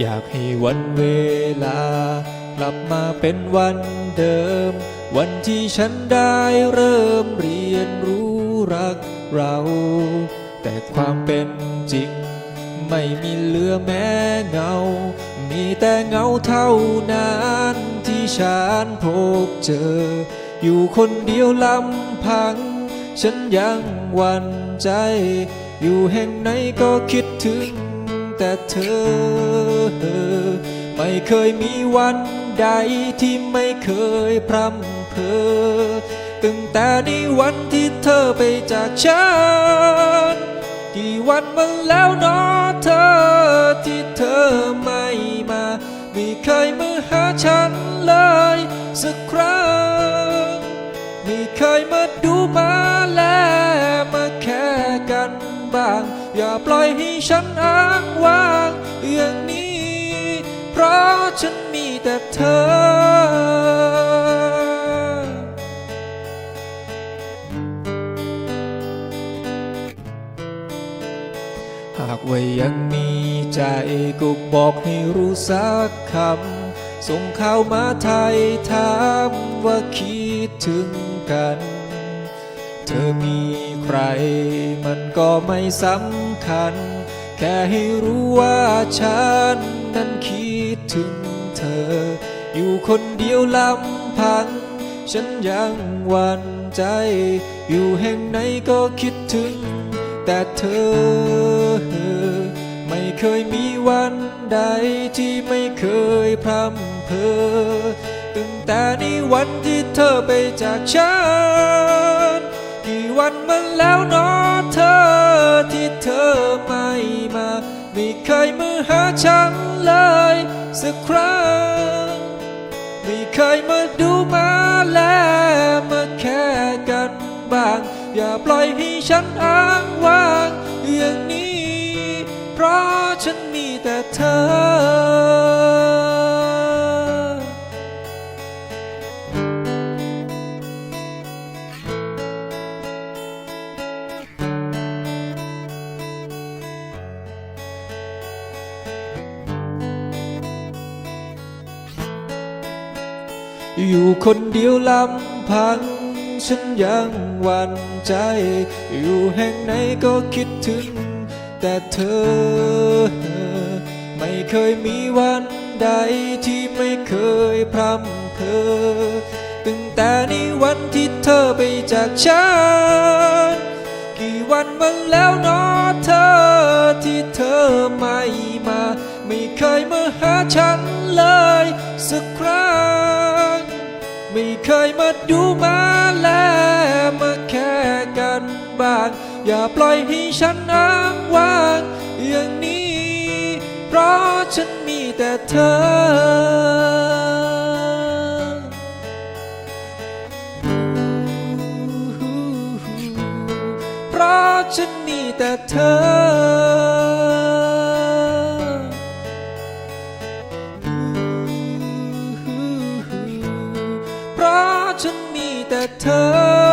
อยากให้วันเวลา กลับมาเป็นวันเดิม วันที่ฉันได้เริ่มเรียนรู้รักเรา แต่ความเป็นจริง ไม่มีเหลือแม้เงา มีแต่เงาเท่านั้นที่ฉันพบเจอ อยู่คนเดียวลำพัง ฉันยังหวั่นใจ อยู่แห่งไหนก็คิดถึง แต่เธอ ไม่เคยมีวันใดที่ไม่เคยพร่ำเพอตั้งแต่ในวันที่เธอไปจากฉัน กี่วันมาแล้วเนอเธอที่เธอไม่มา ไม่เคยมาหาฉันเลยสักครั้ง ไม่เคยมาดูมาแลมาแค่กันบ้าง อย่าปล่อยให้ฉันอ้างว้างอย่างนี้ เพราะฉันมีแต่เธอ หากว่ายังมีใจก็บอกให้รู้สักคำ ส่งข่าวมาไทยถามว่าคิดถึงกัน เธอมีใครมันก็ไม่สำ คัญ แค่ให้รู้ว่าฉันนั้นคิดถึงเธอ อยู่คนเดียวลำพัง ฉันยังหวั่นใจ อยู่แห่งไหนก็คิดถึง แต่เธอ ไม่เคยมีวันใดที่ไม่เคยพร่ำเพอตั้งแต่ในวันที่เธอไปจากฉัน กี่วันมาแล้วเนอเไม่เคยมาหาฉันเลยสักครั้ง ไม่เคยมาดูมาแลมาแค่กันบ้าง อย่าปล่อยให้ฉันอ้างว้างอย่างนี้ เพราะฉันมีแต่เธอ อยู่คนเดียวลำพัง ฉันยังหวั่นใจ อยู่แห่งไหนก็คิดถึง แต่เธอ ไม่เคยมีวันใดที่ไม่เคยพร่ำเพอตั้งแต่ในวันที่เธอไปจากฉัน กี่วันมาแล้วเนอเธอที่เธอไม่มา ไม่เคยมาหาฉันเลยสักครั้ง เคยมาดูมาแลมาแค่กันบ้าง อย่าปล่อยให้ฉันอ้างว้าง อย่างนี้ เพราะฉันมีแต่เธอเพราะฉันมีแต่เธอ เพรา